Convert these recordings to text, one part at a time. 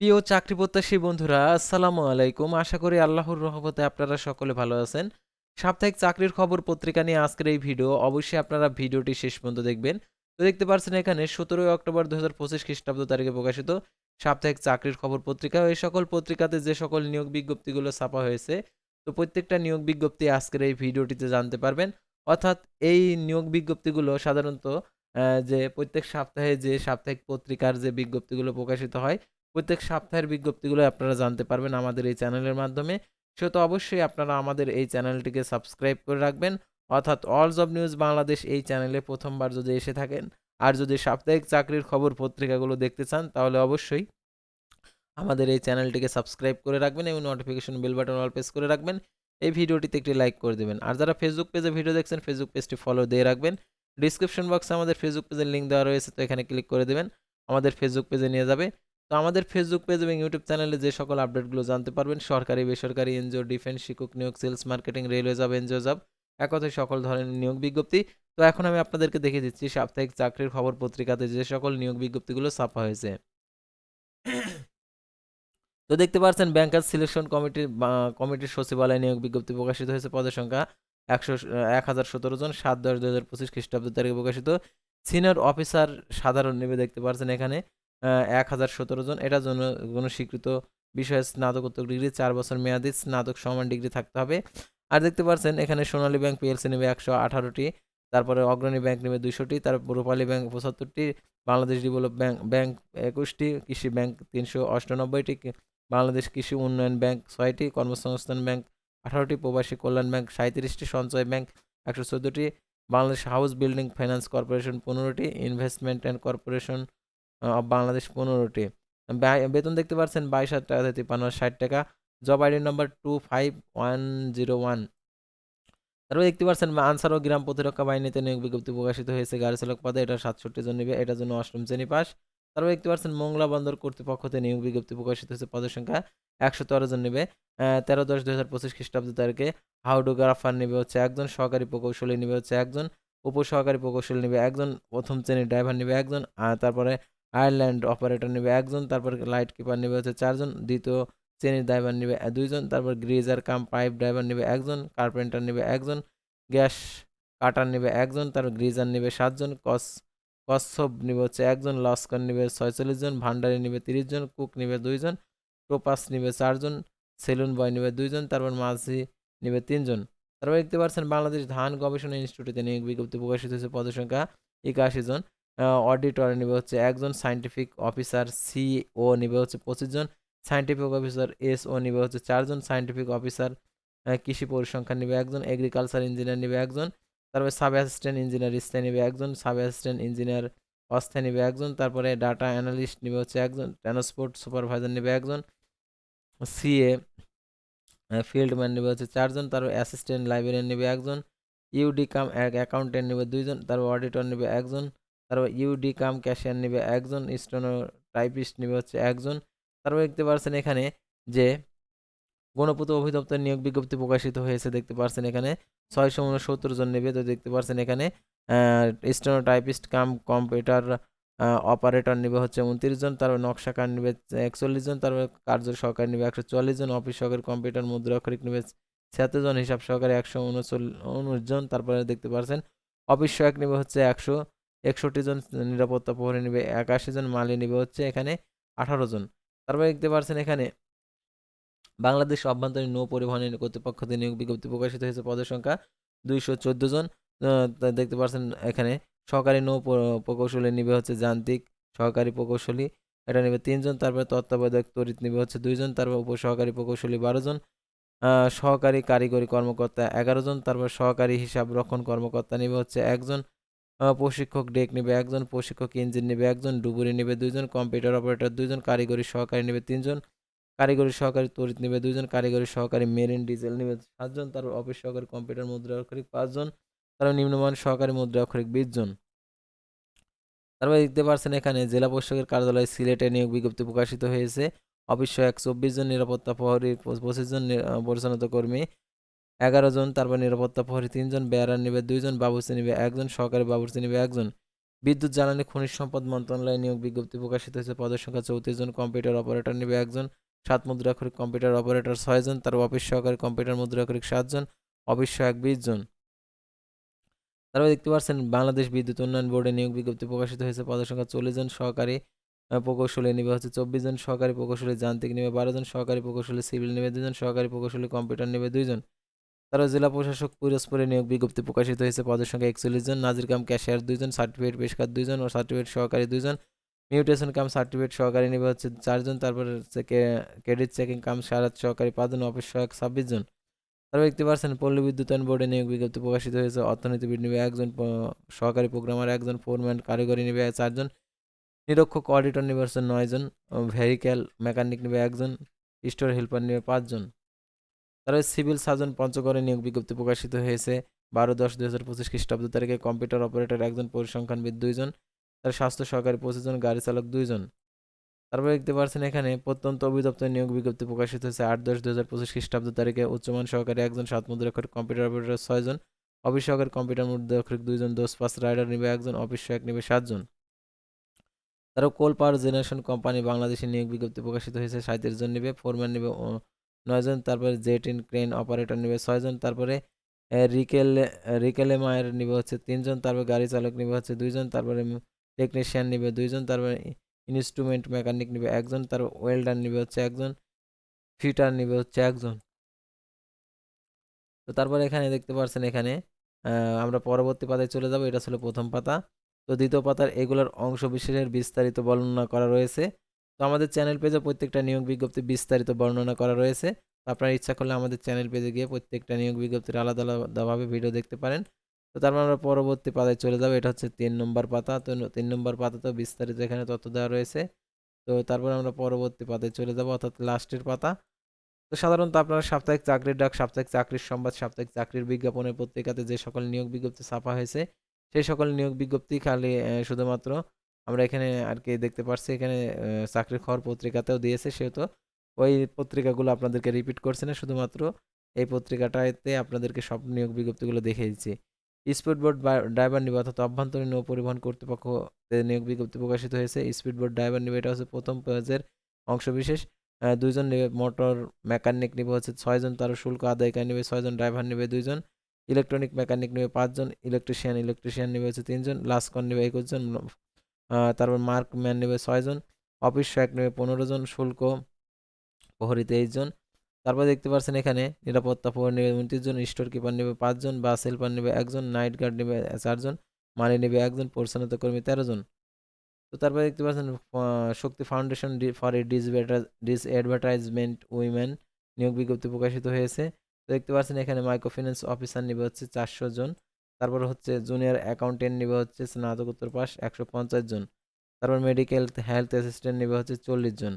প্রিয় চাকরি প্রত্যাশী বন্ধুরা, আসসালামু আলাইকুম। আশা করি আল্লাহর রহমতে আপনারা সকলে ভালো আছেন। সাপ্তাহিক চাকরির খবর পত্রিকা নিয়ে আজকের এই ভিডিও, অবশ্যই আপনারা ভিডিওটি শেষ পর্যন্ত দেখবেন। তো দেখতে পাচ্ছেন এখানে সতেরোই অক্টোবর দু হাজার পঁচিশ খ্রিস্টাব্দ তারিখে প্রকাশিত সাপ্তাহিক চাকরির খবর পত্রিকা। এই সকল পত্রিকাতে যে সকল নিয়োগ বিজ্ঞপ্তিগুলো ছাপা হয়েছে, তো প্রত্যেকটা নিয়োগ বিজ্ঞপ্তি আজকের এই ভিডিওটিতে জানতে পারবেন। অর্থাৎ এই নিয়োগ বিজ্ঞপ্তিগুলো সাধারণত যে প্রত্যেক সপ্তাহে যে সাপ্তাহিক পত্রিকার যে বিজ্ঞপ্তিগুলো প্রকাশিত হয় প্রত্যেক সপ্তাহের বিজ্ঞপ্তিগুলো আপনারা জানতে পারবেন আমাদের এই চ্যানেলের মাধ্যমে। সে তো অবশ্যই আপনারা আমাদের এই চ্যানেলটিকে সাবস্ক্রাইব করে রাখবেন। অর্থাৎ অল জব নিউজ বাংলাদেশ এই চ্যানেলে প্রথমবার যদি এসে থাকেন আর যদি সাপ্তাহিক চাকরির খবর পত্রিকাগুলো দেখতে চান, তাহলে অবশ্যই আমাদের এই চ্যানেলটিকে সাবস্ক্রাইব করে রাখবেন এবং notification bell button all press করে রাখবেন। এই ভিডিওটিতে একটি লাইক করে দেবেন। আর যারা ফেসবুক পেজে ভিডিও দেখছেন ফেসবুক পেজটি ফলো দিয়ে রাখবেন। ডিসক্রিপশন বক্সে আমাদের ফেসবুক পেজের লিঙ্ক দেওয়া রয়েছে, তো এখানে ক্লিক করে দেবেন। আমাদের ফেসবুক পেজে নিয়ে যাবে। তো আমাদের ফেসবুক পেজ এবং ইউটিউব চ্যানেলে যে সকল আপডেটগুলো জানতে পারবেন, সরকারি, বেসরকারি এনজিও ডিফেন্স শিক্ষক নিয়োগ sales marketing railway job NGO job এক কথায় সকল ধরনের নিয়োগ বিজ্ঞপ্তি। তো এখন আমি আপনাদেরকে দেখে দিচ্ছি সাপ্তাহিক চাকরির খবর পত্রিকাতে যে সকল নিয়োগ বিজ্ঞপ্তিগুলো ছাপা হয়েছে। তো দেখতে পাচ্ছেন ব্যাংকার সিলেকশন কমিটির কমিটির সচিবালয় নিয়োগ বিজ্ঞপ্তি প্রকাশিত হয়েছে। পদের সংখ্যা একশো, এক হাজার সতেরো জন, সাত দশ দু হাজার পঁচিশ খ্রিস্টাব্দ তারিখে প্রকাশিত। সিনিয়র অফিসার সাধারণ নেবে দেখতে পাচ্ছেন এখানে। এক হাজার সতেরো জন। এটার জন্য কোনো স্বীকৃত বিষয়ে স্নাতকোত্তর ডিগ্রি চার বছর মেয়াদি স্নাতক সমান ডিগ্রি থাকতে হবে। আর দেখতে পাচ্ছেন এখানে সোনালী ব্যাংক পিএলসি নেবে একশো আঠারোটি, তারপরে অগ্রণী ব্যাংক নেবে দুইশোটি, তারপর রূপালী ব্যাংক পঁচাত্তরটি, বাংলাদেশ ডেভেলপ ব্যাংক ব্যাংক একুশটি, কৃষি ব্যাংক তিনশো অষ্টানব্বইটি বাংলাদেশ কৃষি উন্নয়ন ব্যাংক ছয়টি, কর্মসংস্থান ব্যাংক আঠারোটি, প্রবাসী কল্যাণ ব্যাংক সাঁত্রিশটি সঞ্চয় ব্যাংক একশো চোদ্দোটি, Bangladesh house building finance corporation পনেরোটি ইনভেস্টমেন্ট অ্যান্ড কর্পোরেশন বাংলাদেশ পনেরোটি। বেতন দেখতে পাচ্ছেন বাইশ হাজার টাকা তিপ্পান্ন ষাট টাকা। Job ID number two five one zero one তারপরে দেখতে পাচ্ছেন আনসার ও গ্রাম প্রতিরক্ষা বাহিনীতে নিয়োগ বিজ্ঞপ্তি প্রকাশিত হয়েছে গাড়ি চালক পদে। এটা সাতষট্টি জন নেবে, এটার জন্য অষ্টম শ্রেণি পাস। তারপরে দেখতে পাচ্ছেন মোংলা বন্দর কর্তৃপক্ষতে নিয়োগ বিজ্ঞপ্তি প্রকাশিত হয়েছে পদের সংখ্যা একশো তেরো জন নেবে। তেরো দশ দুই হাজার পঁচিশ খ্রিস্টাব্দ তারিখে হাউডোগ্রাফার নেবে হচ্ছে একজন, সহকারী প্রকৌশলী নেবে হচ্ছে একজন, উপসহকারী প্রকৌশলী নেবে একজন, প্রথম শ্রেণির ড্রাইভার নেবে একজন তারপরে আয়ারল্যান্ড অপারেটর নেবে একজন, তারপর লাইট কিপার নেবে হচ্ছে চারজন, দ্বিতীয় শ্রেণির ড্রাইভার নেবে দুইজন, তারপর গ্রিজার কাম পাইপ ড্রাইভার নেবে একজন কার্পেন্টার নেবে একজন গ্যাস কাটার নেবে একজন, তারপর গ্রিজার নেবে সাতজন কস কচ্ছপ নেবে হচ্ছে একজন লস্কর নেবে ছয়চল্লিশ জন ভান্ডারি নেবে তিরিশ জন কুক নেবে দুইজন টোপাস নেবে চারজন সেলুন বয় নেবে দুইজন, তারপর মাঝি নেবে তিনজন। তারপর দেখতে পাচ্ছেন বাংলাদেশ ধান গবেষণা ইনস্টিটিউটে নিয়োগ বিজ্ঞপ্তি প্রকাশিত হয়েছে পদের সংখ্যা একাশি জন। অডিটর নেবে হচ্ছে একজন সাইন্টিফিক অফিসার সিও নেবে হচ্ছে পঁচিশ জন সাইন্টিফিক অফিসার এস ও নেবে হচ্ছে চারজন সাইন্টিফিক অফিসার কৃষি পরিসংখ্যান নেবে একজন এগ্রিকালচার ইঞ্জিনিয়ার নেবে একজন, তারপরে সাব অ্যাসিস্ট্যান্ট ইঞ্জিনিয়ার স্থায়ী নেবে একজন সাব অ্যাসিস্ট্যান্ট ইঞ্জিনিয়ার অস্থায়ী নেবে একজন, তারপরে ডাটা অ্যানালিস্ট নেবে হচ্ছে একজন ট্রান্সপোর্ট সুপারভাইজার নেবে একজন সিএ ফিল্ড ম্যান নেবে হচ্ছে চারজন তারপর অ্যাসিস্ট্যান্ট লাইব্রেরিয়ান নেবে একজন ইউডি কাম অ্যাকাউন্টেন্ট নেবে দুইজন তারপর অডিটর নেবে একজন তারপর ইউডি কাম ক্যাশিয়ার নেবে, একজন স্টোনো টাইপিস্ট নেবে, হচ্ছে একজন। তারপর দেখতে পাচ্ছেন এখানে যে গণপূর্ত অভিদপ্তর নিয়োগ বিজ্ঞপ্তি প্রকাশিত হয়েছে, দেখতে পারছেন এখানে। ছয়শো উনসত্তর জন নেবে, তো দেখতে পাচ্ছেন এখানে steno typist cum computer operator নেবে হচ্ছে উনত্রিশ জন, তারপর নকশাকার নেবে একচল্লিশ জন, তারপর কার্য সহকারী নেবে একশো চুয়াল্লিশ জন অফিস সহকারী কম্পিউটার মুদ্রা অক্ষরিক নেবে ছিয়াত্তর জন, হিসাব সহকারী একশো উনচল্লিশ জন, তারপরে দেখতে পাচ্ছেন অফিস সহায়ক নেবে হচ্ছে একশো একষট্টি জন নিরাপত্তা প্রহরী নেবে, একাশি জন মালি নেবে, হচ্ছে এখানে আঠারো জন। তারপরে দেখতে পাচ্ছেন এখানে বাংলাদেশ অভ্যন্তরীণ নৌ পরিবহনের কর্তৃপক্ষ নিয়োগ বিজ্ঞপ্তি প্রকাশিত হয়েছে, পদের সংখ্যা দুইশো চোদ্দ জন। দেখতে পাচ্ছেন এখানে সহকারী নৌ প্রকৌশলী নিবে হচ্ছে যান্ত্রিক সহকারী প্রকৌশলী, এটা নেবে তিনজন তারপরে তত্ত্বাবধায়ক তরিত নিবে হচ্ছে দুইজন তারপর উপসহকারী প্রকৌশলী বারো জন। সহকারী কারিগরি কর্মকর্তা এগারো জন। তারপর সহকারী হিসাব রক্ষণ কর্মকর্তা নিবে হচ্ছে একজন প্রশিক্ষক ডেক নেবে, একজন প্রশিক্ষক ইঞ্জিন নেবে, একজন ডুবুরি নেবে, দুইজন কম্পিউটার অপারেটর, দুইজন কারিগরি সহকারী নেবে, তিনজন কারিগরি সহকারী তড়িৎ নেবে, দুইজন কারিগরি সহকারী মেরিন, ডিজেল নেবে, সাতজন তার অফিস সহকারী কম্পিউটার মুদ্রা অক্ষরিক, পাঁচজন তারপর নিম্নমান সহকারী মুদ্রা অক্ষরিক বিশ জন তারপর দেখতে পাচ্ছেন এখানে জেলা প্রশাসকের কার্যালয় সিলেটে নিয়োগ বিজ্ঞপ্তি প্রকাশিত হয়েছে। অফিস এক চব্বিশ জন নিরাপত্তা প্রহরী, পঁচিশ জন পরিচালিত কর্মী এগারো জন, তারপর নিরাপত্তা প্রহরী তিনজন বেয়ারার নেবে দুইজন, বাবুর্চি নেবে একজন, সহকারী বাবুর্চি নেবে একজন। বিদ্যুৎ, জ্বালানি, খনিজ সম্পদ মন্ত্রণালয়ে নিয়োগ বিজ্ঞপ্তি প্রকাশিত হয়েছে। পদের সংখ্যা চৌত্রিশ জন, কম্পিউটার অপারেটর নেবে একজন, সাত মুদ্রাক্ষরিক কম্পিউটার অপারেটর ছয়জন তার অফিস সহকারী কম্পিউটার মুদ্রাক্ষরিক সাতজন অফিস সহায়ক বিশ জন। তারপর দেখতে পাচ্ছেন, বাংলাদেশ বিদ্যুৎ উন্নয়ন বোর্ডে নিয়োগ বিজ্ঞপ্তি প্রকাশিত হয়েছে। পদের সংখ্যা চল্লিশ জন, সহকারী প্রকৌশলী নেবে হচ্ছে চব্বিশ জন, সহকারী প্রকৌশলী যান্ত্রিক নেবে বারো জন, সহকারী প্রকৌশলী সিভিল নেবে দুজন সহকারী প্রকৌশলী কম্পিউটার নেবে দুইজন তারা জেলা প্রশাসক পিরোজপুরে নিয়োগ বিজ্ঞপ্তি প্রকাশিত হয়েছে। পদের সংখ্যা একচল্লিশ জন, নাজির কাম ক্যাশিয়ার দুইজন, সার্টিফিকেট পেশকার দুইজন ও সার্টিফিকেট সহকারী দুইজন। মিউটেশন কাম সার্টিফিকেট সহকারী নেবে হচ্ছে চারজন, তারপর হচ্ছে ক্রেডিট চেকিং কাম সারাত সহকারী পাঁচজন অফিস সহায়ক ছাব্বিশ জন। তারপর দেখতে পাচ্ছেন পল্লী বিদ্যুতায়ন বোর্ডে নিয়োগ বিজ্ঞপ্তি প্রকাশিত হয়েছে। অর্থনীতিবিদ নেবে একজন সহকারী প্রোগ্রামার একজন, ফোরম্যান কারিগরি নেবে চারজন, নিরক্ষক অডিটর নেবে হচ্ছে নয়জন ভেহিক্যাল মেকানিক নেবে একজন, স্টোর হেল্পার নেবে পাঁচজন। তারপরে সিভিল সার্জন পঞ্চগড়ে নিয়োগ বিজ্ঞপ্তি প্রকাশিত হয়েছে। বারো দশ দুই হাজার পঁচিশ খ্রিস্টাব্দ তারিখে কম্পিউটার অপারেটর একজন পরিসংখ্যানবিদ দুইজন, তার স্বাস্থ্য সহকারী পঁচিশ জন গাড়ি চালক দুইজন। তারপরে দেখতে পাচ্ছেন এখানে প্রত্যন্ত অভিদপ্তর নিয়োগ বিজ্ঞপ্তি প্রকাশিত হয়েছে আট দশ দুই হাজার পঁচিশ খ্রিস্টাব্দ তারিখে উচ্চমান সহকারী একজন সাত মুদ্রাক্ষরিক কম্পিউটার অপারেটর ছয়জন, অফিস সহকারী কম্পিউটার মুদ্রাক্ষরিক দুইজন দোষ পাঁচ রাইডার নেবে একজন, অফিস সহায়ক নেবে সাতজন। তারপর কোল পাওয়ার জেনারেশন কোম্পানি বাংলাদেশে নিয়োগ বিজ্ঞপ্তি প্রকাশিত হয়েছে সাঁত্রিশ জন নেবে, ফোরম্যান নেবে নয়জন, তারপরে জেট ইন ক্রেন অপারেটর নেবে ছয়জন, তারপরে রিকেল রিকেলে মায়ের নেবে হচ্ছে তিনজন, তারপরে গাড়ি চালক নিবে হচ্ছে দুইজন, তারপরে টেকনিশিয়ান নিবে দুইজন, তারপরে ইনস্ট্রুমেন্ট মেকানিক নিবে একজন তার ওয়েল্ডার নিবে হচ্ছে একজন ফিটার নিবে হচ্ছে একজন। তো তারপরে এখানে দেখতে পাচ্ছেন এখানে আমরা পরবর্তী পাতায় চলে যাব, এটা ছিল প্রথম পাতা। তো দ্বিতীয় পাতার এগুলোর অংশ বিশেষের বিস্তারিত বর্ণনা করা রয়েছে। তো আমাদের চ্যানেল পেজে প্রত্যেকটা নিয়োগ বিজ্ঞপ্তি বিস্তারিত বর্ণনা করা রয়েছে। আপনার ইচ্ছা করলে আমাদের চ্যানেল পেজে গিয়ে প্রত্যেকটা নিয়োগ বিজ্ঞপ্তির আলাদা আলাদাভাবে ভিডিও দেখতে পারেন। তো তারপর আমরা পরবর্তী পাতায় চলে যাব। এটা হচ্ছে তিন নম্বর পাতা। তো তিন নম্বর পাতাতেও বিস্তারিত এখানে তথ্য দেওয়া রয়েছে। তো তারপর আমরা পরবর্তী পাতায় চলে যাব, অর্থাৎ লাস্টের পাতা। তো সাধারণত আপনারা সাপ্তাহিক চাকরির ডাক, সাপ্তাহিক চাকরির সংবাদ, সাপ্তাহিক চাকরির বিজ্ঞাপনের পত্রিকাতে যে সকল নিয়োগ বিজ্ঞপ্তি ছাপা হয়েছে, সেই সকল নিয়োগ বিজ্ঞপ্তি খালি শুধুমাত্র আমরা এখানে আর কি দেখতে পাচ্ছি এখানে আহ, চাকরির খবর পত্রিকাতেও দিয়েছে সেহেতু। ওই পত্রিকাগুলো আপনাদেরকে রিপিট করছে না শুধুমাত্র এই পত্রিকাটাতে আপনাদেরকে সব নিয়োগ বিজ্ঞপ্তিগুলো দেখিয়ে দিচ্ছি। স্পিড বোর্ড ড্রাইভার নিবে অর্থাৎ অভ্যন্তরীণ নৌ পরিবহন কর্তৃপক্ষ নিয়োগ বিজ্ঞপ্তি প্রকাশিত হয়েছে। স্পিড বোর্ড ড্রাইভার নিবে এটা হচ্ছে প্রথম পেজের অংশবিশেষ। দুইজন নেবে মোটর মেকানিক নেবে হচ্ছে ছয়জন তার শুল্ক আদায়কারী নেবে ছয়জন ড্রাইভার নেবে দুইজন ইলেকট্রনিক মেকানিক নেবে পাঁচজন ইলেকট্রিশিয়ান ইলেকট্রিশিয়ান নেবে হচ্ছে তিনজন লাস্কন নেবে একুশ জন আহ, তারপর মার্ক ম্যান নেবে ছয়জন অফিস সহায়ক নেবে পনেরো জন, শুল্ক প্রহরী তেইশ জন। তারপর দেখতে পাচ্ছেন এখানে নিরাপত্তা প্রহরী নেবে উনত্রিশ জন স্টোর কিপার নেবে পাঁচজন বা হেল্পার নেবে একজন নাইট গার্ড নেবে চারজন মালি নেবে একজন পরিচ্ছন্নতা কর্মী তেরো জন। তো তারপরে দেখতে পাচ্ছেন Shakti foundation for a disadvantaged women নিয়োগ বিজ্ঞপ্তি প্রকাশিত হয়েছে। তো দেখতে পাচ্ছেন এখানে মাইক্রো ফিন্যান্স অফিসার নেবে হচ্ছে চারশো জন। তারপর হচ্ছে জুনিয়র অ্যাকাউন্টেন্ট নেবে হচ্ছে স্নাতকোত্তর পাস একশো পঞ্চাশ জন। তারপর মেডিকেল হেলথ অ্যাসিস্ট্যান্ট নেবে হচ্ছে চল্লিশ জন।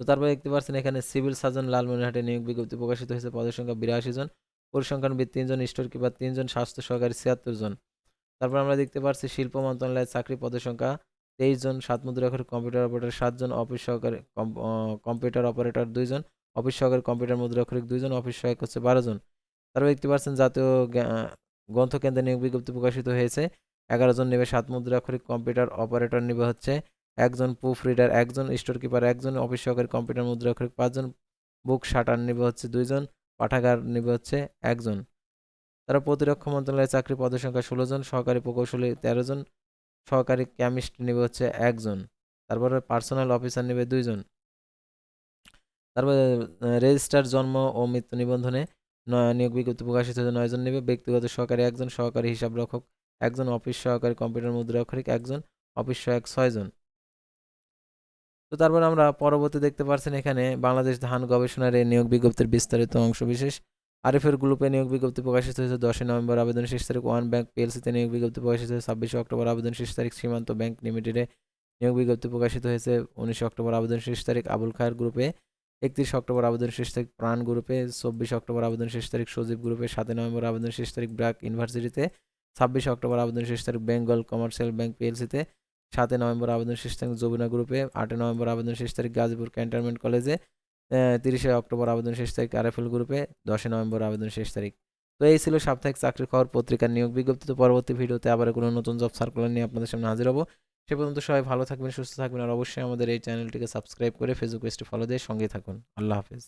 তো তারপর দেখতে পাচ্ছেন এখানে সিভিল সার্জন লালমনিরহাটে নিয়োগ বিজ্ঞপ্তি প্রকাশিত হয়েছে। পদের সংখ্যা বিরাশি জন পরিসংখ্যানবিদ তিনজন স্টোর কিপার তিনজন, স্বাস্থ্য সহকারী ছিয়াত্তর জন। তারপর আমরা দেখতে পাচ্ছি শিল্প মন্ত্রণালয়ের চাকরি পদের সংখ্যা তেইশ জন সাত মুদ্রাক্ষর কম্পিউটার অপারেটর সাতজন অফিস সহকারী কম- কম্পিউটার অপারেটর দুইজন অফিস সহকারী কম্পিউটার মুদ্রাক্ষরিক দুইজন অফিস সহায়ক হচ্ছে বারো জন। তারপর দেখতে পাচ্ছেন জাতীয় গ্রন্থকেন্দ্রে নিয়োগ বিজ্ঞপ্তি প্রকাশিত হয়েছে। এগারো জন নেবে সাত মুদ্রাক্ষরিক কম্পিউটার, অপারেটর নেবে হচ্ছে একজন প্রুফ রিডার একজন স্টোর কিপার একজন অফিস সহকারী কম্পিউটার মুদ্রাক্ষরিক, পাঁচজন বুক শাটার নেবে হচ্ছে দুইজন, পাঠাগার নেবে হচ্ছে একজন। তারা প্রতিরক্ষা মন্ত্রণালয়ের চাকরি পদের সংখ্যা ষোলো জন, সহকারী প্রকৌশলী তেরো জন, সহকারী কেমিস্ট নেবে হচ্ছে একজন। তারপরে পার্সোনাল অফিসার নেবে দুইজন। তারপরে রেজিস্টার জন্ম ও মৃত্যু নিবন্ধনে নিয়োগ বিজ্ঞপ্তি প্রকাশিত হয়েছে। নয়জন নেবে ব্যক্তিগত সহকারী, একজন সহকারী হিসাব রক্ষক, একজন অফিস সহকারী, কম্পিউটার মুদ্রা মুদ্রাক্ষরিক একজন অফিস সহায়ক ছয়জন তো তারপর আমরা পরবর্তী দেখতে পাচ্ছেন এখানে বাংলাদেশ ধান গবেষণার এই নিয়োগ বিজ্ঞপ্তির বিস্তারিত অংশ বিশেষ। আরিফের গ্রুপে নিয়োগ বিজ্ঞপ্তি প্রকাশিত হয়েছে দশই নভেম্বর আবেদন শেষ তারিখ। ওয়ান ব্যাংক পিএলসিতে নিয়োগ বিজ্ঞপ্তি প্রকাশিত হয়েছে ছাব্বিশে অক্টোবর আবেদন শেষ তারিখ। সীমান্ত ব্যাংক লিমিটেডে নিয়োগ বিজ্ঞপ্তি প্রকাশিত হয়েছে উনিশে অক্টোবর আবেদন শেষ তারিখ। আবুল খায়ের গ্রুপে একত্রিশ অক্টোবর আবেদন শেষ তারিখ প্রাণ গ্রুপে, চব্বিশ অক্টোবর আবেদন শেষ তারিখ সজীব গ্রুপে, সাতই নভেম্বর আবেদন শেষ তারিখ ব্র্যাক ইউনিভার্সিটিতে, ছাব্বিশে অক্টোবর আবেদন শেষ তারিখ বেঙ্গল কমার্শিয়াল ব্যাংক পিএলসিতে, সাতই নভেম্বর আবেদন শেষ তারিখ জবিনা গ্রুপে, আটই নভেম্বর আবেদন শেষ তারিখ গাজীপুর ক্যান্টনমেন্ট কলেজে তিরিশে অক্টোবর আবেদন শেষ তারিখ আরএফএল গ্রুপে, দশই নভেম্বর আবেদন শেষ তারিখ। তো এই ছিল সাপ্তাহিক চাকরির খবর, পত্রিকার নিয়োগ বিজ্ঞপ্তি। তো পরবর্তী ভিডিওতে আবার কোনো নতুন জব সার্কুলার নিয়ে আপনাদের সামনে হাজির হব। সে পর্যন্ত সবাই ভালো থাকবেন, সুস্থ থাকবেন, আর অবশ্যই আমাদের এই চ্যানেলটিকে সাবস্ক্রাইব করে ফেসবুক পেজটি ফলো দিয়ে সঙ্গে থাকুন। আল্লাহ হাফেজ।